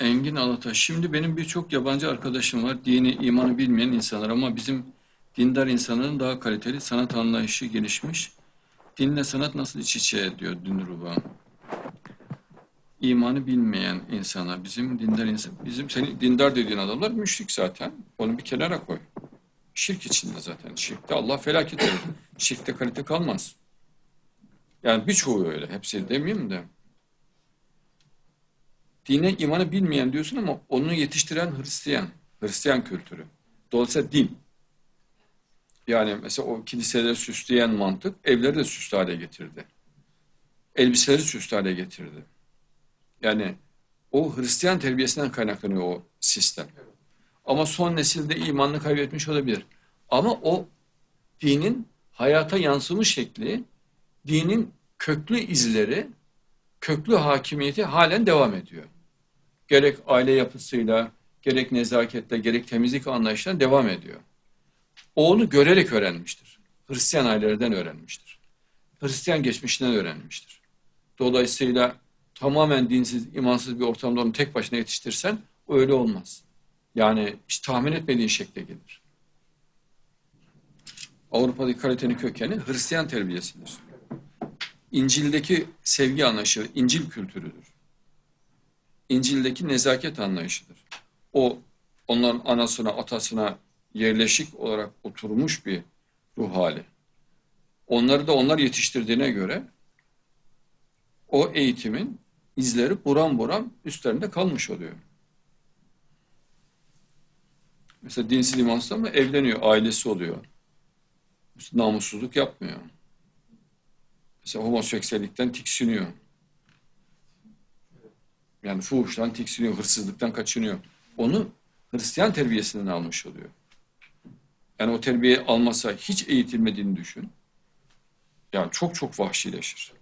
Engin Alataş. Şimdi benim birçok yabancı arkadaşım var. Dini, imanı bilmeyen insanlar ama bizim dindar insanların daha kaliteli sanat anlayışı gelişmiş. Dinle sanat nasıl iç içe diyor Dünruba. İmanı bilmeyen insanlar, bizim dindar insan, bizim senin dindar dediğin adamlar müşrik zaten. Onu bir kenara koy. Şirk içinde zaten. Şirkte Allah felaket verir. Şirkte kalite kalmaz. Yani birçoğu öyle. Hepsi demeyeyim de. Dine imanı bilmeyen diyorsun ama onu yetiştiren Hristiyan. Hristiyan kültürü. Dolayısıyla din. Yani mesela o kiliseleri süsleyen mantık evleri de süslü hale getirdi. Elbiseleri süslü hale getirdi. Yani o Hristiyan terbiyesinden kaynaklanıyor o sistem. Ama son nesilde imanını kaybetmiş olabilir. Ama o dinin hayata yansımış şekli, dinin köklü izleri, köklü hakimiyeti halen devam ediyor. Gerek aile yapısıyla, gerek nezaketle, gerek temizlik anlayışıyla devam ediyor. O onu görerek öğrenmiştir. Hristiyan ailelerden öğrenmiştir. Hristiyan geçmişinden öğrenmiştir. Dolayısıyla tamamen dinsiz, imansız bir ortamda onu tek başına yetiştirsen öyle olmaz. Yani hiç tahmin etmediğin şekle gelir. Avrupa'daki kalitenin kökeni Hristiyan terbiyesidir. İncil'deki sevgi anlayışı, İncil kültürüdür. İncil'deki nezaket anlayışıdır. O onların anasına, atasına yerleşik olarak oturmuş bir ruh hali. Onları da onlar yetiştirdiğine göre o eğitimin izleri buram buram üstlerinde kalmış oluyor. Mesela dinsiz imansız ama evleniyor, ailesi oluyor. Namussuzluk yapmıyor. Mesela homoseksüellikten tiksiniyor. Yani fuhuştan tiksiniyor, hırsızlıktan kaçınıyor. Onu Hristiyan terbiyesinden almış oluyor. Yani o terbiye almasa hiç eğitilmediğini düşün. Yani çok çok vahşileşir.